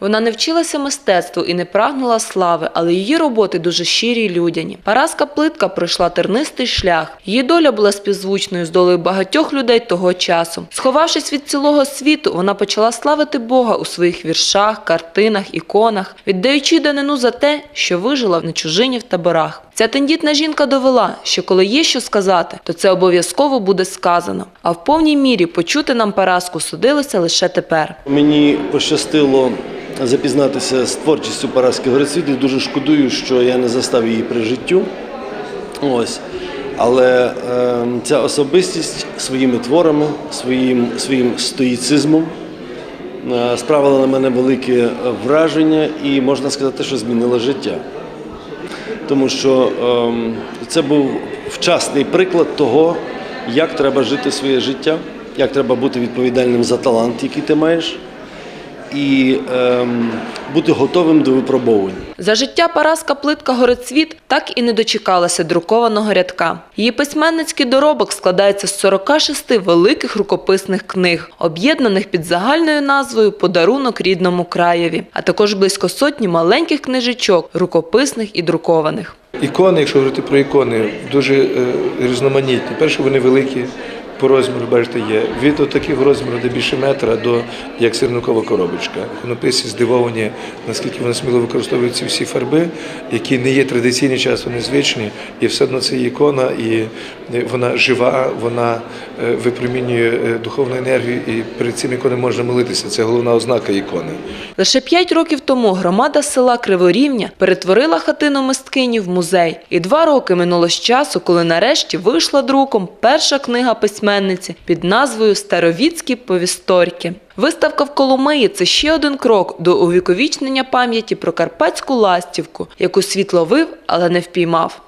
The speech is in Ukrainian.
Вона не вчилася мистецтву і не прагнула слави, але її роботи дуже щирі й людяні. Параска Плитка пройшла тернистий шлях. Її доля була співзвучною з долею багатьох людей того часу. Сховавшись від цілого світу, вона почала славити Бога у своїх віршах, картинах, іконах, віддаючи данину за те, що вижила на чужині в таборах. Ця тендітна жінка довела, що коли є що сказати, то це обов'язково буде сказано. А в повній мірі почути нам Параску судилося лише тепер. Мені пощастило запізнатися з творчістю Параски Горецвіт дуже шкодую, що я не застав її при життю. Ось. Але е, ця особистість своїми творами, своїм, своїм стоїцизмом е, справила на мене велике враження і можна сказати, що змінила життя. Тому що ем, це був вчасний приклад того, як треба жити своє життя, як треба бути відповідальним за талант, який ти маєш, і ем, бути готовим до випробовувань. За життя Параска Плитка Горецвіт так і не дочекалася друкованого рядка. Її письменницький доробок складається з 46 великих рукописних книг, об'єднаних під загальною назвою Подарунок рідному краєві, а також близько сотні маленьких книжечок, рукописних і друкованих. Ікони, якщо говорити про ікони, дуже е, різноманітні. Перше, вони великі по розміру, бачите, є. Від таких розміру, де більше метра, до як сирникова коробочка. Іконописці здивовані, наскільки вони сміло використовують ці всі фарби, які не є традиційні, часто незвичні, і все одно це ікона, і вона жива, вона е, випромінює е, духовну енергію, і перед цим іконою можна молитися. Це головна ознака ікони. Лише п'ять років тому громада села Криворівня перетворила хатину мисткині в музей. І два роки минуло з часу, коли нарешті вийшла друком перша книга письменниці під назвою Старовіцькі повісторки. Виставка в Коломиї це ще один крок до увіковічнення пам'яті про карпатську ластівку, яку світ ловив, але не впіймав.